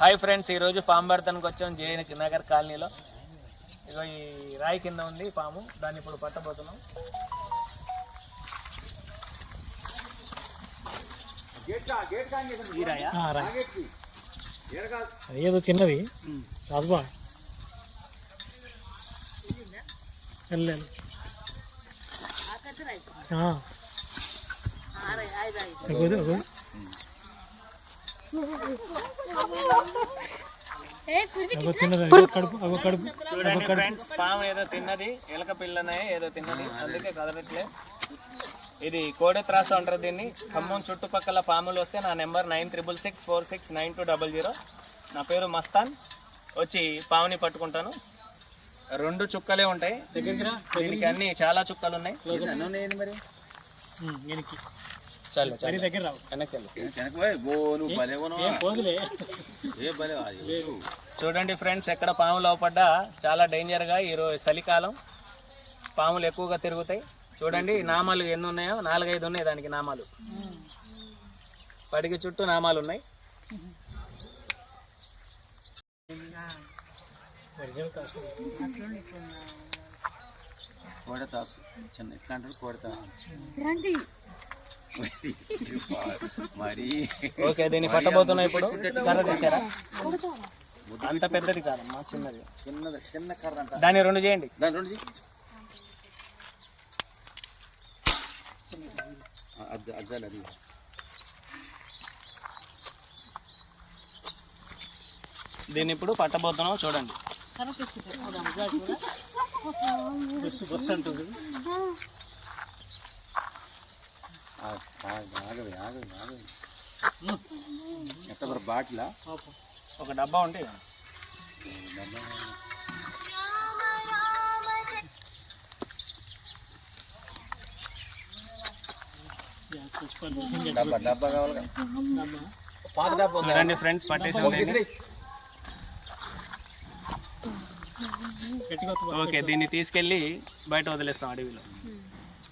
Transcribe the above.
Hi friends ఈరోజు పాము పడతానికి వచ్చాం జేఎన్ నగర్ కాలనీలో. ఇగో ఈ రాయి కింద ఉంది పాము దాన్ని ఇప్పుడు పట్టబోతున్నాం. ఏదో చిన్నది. రాజుబా. వెళ్ళు అగోదు చూడండి ఫ్రెండ్స్ పాము ఏదో తిన్నది ఎలక పిల్లనే ఏదో తిన్నది అందుకే కదలట్లే. ఇది కోడె త్రాస అంటారు దీన్ని. ఖమ్మం చుట్టుపక్కల పాములు వస్తే నా number nine triple six four six nine two double zero. నా పేరు మస్తాన్. వచ్చి పాముని పట్టుకుంటాను. రెండు చుక్కలే ఉంటాయి. దీనికి అన్ని చాలా చుక్కలు ఉన్నాయి. చాలు దగ్గర రావు. వెనక్కి వెళ్ళు. చూడండి ఫ్రెండ్స్ ఎక్కడ పాములు అవపడ్డా చాలా డేంజర్గా ఈరోజు చలికాలం పాములు ఎక్కువగా తిరుగుతాయి. చూడండి నామాలు ఎన్ని ఉన్నాయో? నాలుగైదు ఉన్నాయి దానికి నామాలు. పడికి చుట్టూ నామాలు ఉన్నాయి. కోడతాసు. చిన్న ఎట్లా అంటారు కోడతాసు మరి ఓకే దీన్ని పట్టబోతున్నాయి ఇప్పుడు. కర్ర తెచ్చారా? అంత పెద్దది కాదమ్మా చిన్నది. చిన్నది చిన్న కర్ర అంట. దాన్ని రెండు చేయండి. దాని రెండు అద్ద అద్దాలి అది దీన్ని ఇప్పుడు పట్టబోతున్నాం చూడండి. బస్సు బస్సు అంటుంది. ఆ, ఆగదు ఆగదు ఆగదు ఆగదు ఎంత మరి బాటిలా ఒక డబ్బా ఉంటే పుష్పాలు డబ్బా డబ్బా కావాలి కదా. పాత డబ్బా ఉందా? చూడండి ఫ్రెండ్స్ పట్టేసి ఓకే దీన్ని. తీసుకెళ్ళి బయట వదిలేస్తాం అడవిలో.